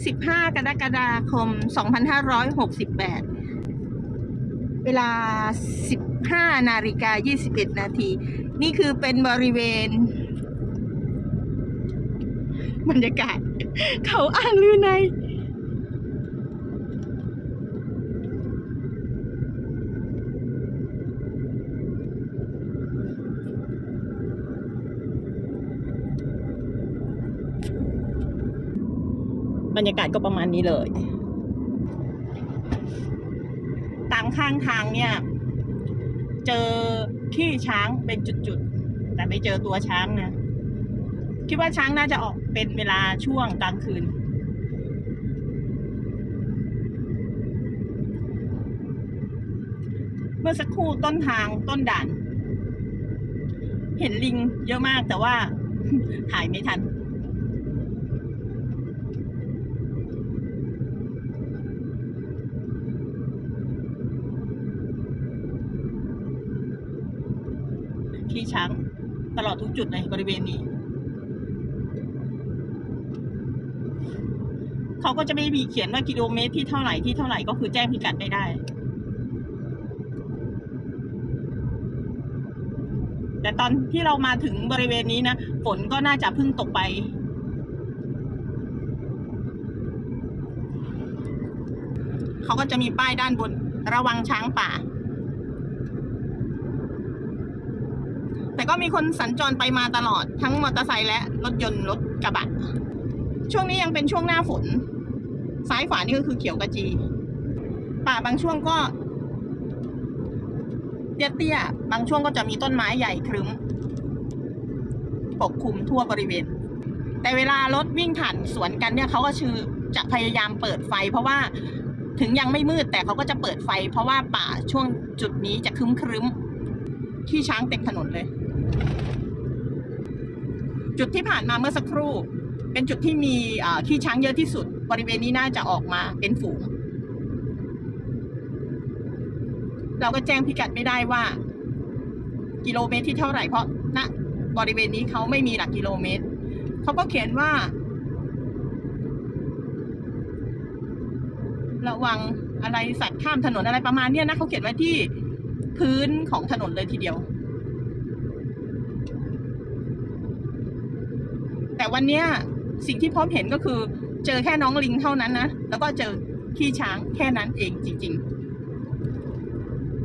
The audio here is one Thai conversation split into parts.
15 กรกฎาคม 2568 เวลา 15 นาฬิกา 21 นาที นี่คือเป็นบริเวณ บรรยากาศ เขาอ่างลือใน บรรยากาศก็ประมาณนี้เลย ตามข้างทางเนี่ย เจอขี้ช้างเป็นจุดๆ แต่ไม่เจอตัวช้างนะ คิดว่าช้างน่าจะออกเป็นเวลาช่วงกลางคืนเมื่อสักครู่ต้นทางต้นด่าน เห็นลิงเยอะมากแต่ว่าถ่ายไม่ทัน ช้างตลอดทุกจุดในบริเวณนี้ เขาก็จะไม่มีเขียนว่ากิโลเมตรที่เท่าไหร่ที่เท่าไหร่ก็คือแจ้งพิกัดไม่ได้ แต่ตอนที่เรามาถึงบริเวณนี้นะฝนก็น่าจะเพิ่งตกไปเขาก็จะมีป้ายด้านบนระวังช้างป่า แต่ก็มีคนสัญจรไปมาตลอดทั้งมอเตอร์ไซค์และรถยนต์รถกระบะ ช่วงนี้ยังเป็นช่วงหน้าฝน ซ้ายขวานี่ก็คือเขียวกระจี ป่าบางช่วงก็ เตี้ยๆบางช่วงก็จะมีต้นไม้ใหญ่ครึ้ม ปกคลุมทั่วบริเวณ แต่เวลารถวิ่งผ่านสวนกันเนี่ยเขาก็ชื่อจะพยายามเปิดไฟ เพราะว่าถึงยังไม่มืดแต่เขาก็จะเปิดไฟ เพราะว่าป่าช่วงจุดนี้จะครึ้มครึ้มๆที่ช้างเต็มถนนเลย จุดที่ผ่านมาเมื่อสักครู่ เป็นจุดที่มีขี้ช้างเยอะที่สุด บริเวณนี้น่าจะออกมาเป็นฝูง เราก็แจ้งพิกัดไม่ได้ว่า กิโลเมตรที่เท่าไหร่เพราะณบริเวณนี้เขาไม่มีหลักกิโลเมตรเขาก็เขียนว่า ระวังอะไรสัตว์ข้ามถนนอะไรประมาณเนี้ยนะเขาเขียนไว้ที่พื้นของถนนเลยทีเดียว แต่วันเนี้ยสิ่งที่พบเห็นก็คือ เจอแค่น้องลิงเท่านั้นนะ แล้วก็เจอขี้ช้างแค่นั้นเองจริง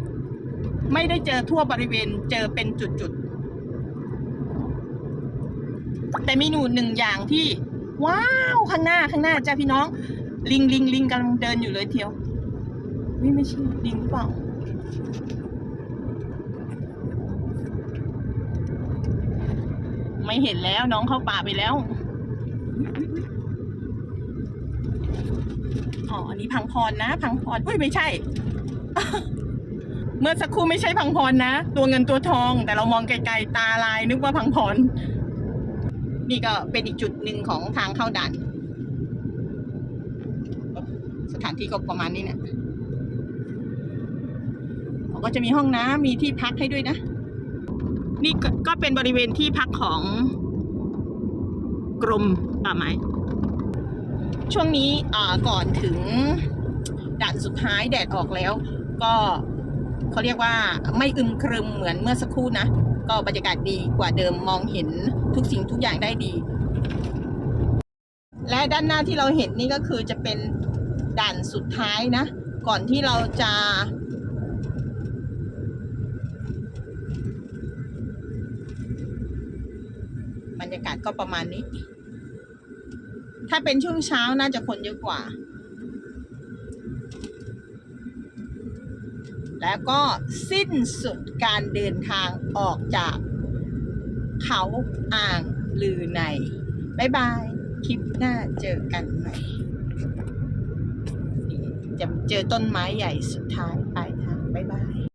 ๆ ไม่ได้เจอทั่วบริเวณเจอเป็นจุดๆ แต่มีหนูหนึ่งอย่างที่ ว้าวข้างหน้าข้างหน้าจ้าพี่น้อง ลิงลิงลิงกำลังเดินอยู่เลยเทียวนี่ไม่ใช่ลิงหรือเปล่า ไม่เห็นแล้วน้องเข้าป่าไปแล้ว อ๋อ อันนี้พังพรนะ พังพรอุ้ยไม่ใช่ เมื่อสักครู่ไม่ใช่พังพรนะ ตัวเงินตัวทอง แต่เรามองไกลๆตาลายนึกว่าพังพร นี่ก็เป็นอีกจุดหนึ่งของทางเข้าด่าน สถานที่ก็ประมาณนี้เนี่ยเขาก็จะมีห้องน้ำมีที่พักให้ด้วยนะ นี่ก็เป็นบริเวณที่พักของกรมป่าไม้ ช่วงนี้ก่อนถึงด่านสุดท้ายแดดออกแล้ว ก็เขาเรียกว่าไม่อึมครึมเหมือนเมื่อสักครู่นะ ก็บรรยากาศดีกว่าเดิมมองเห็นทุกสิ่งทุกอย่างได้ดี และด้านหน้าที่เราเห็นนี่ก็คือจะเป็นด่านสุดท้ายนะ ก่อนที่เราจะ รรยากาศก็ประมาณนี้ ถ้าเป็นช่วงเช้าน่าจะคนเยอะกว่า แล้วก็สิ้นสุดการเดินทางออกจากเขาอ่างลือในบายบาย คลิปหน้าเจอกันใหม่จะเจอต้นไม้ใหญ่สุดท้ายปลายทางบายบาย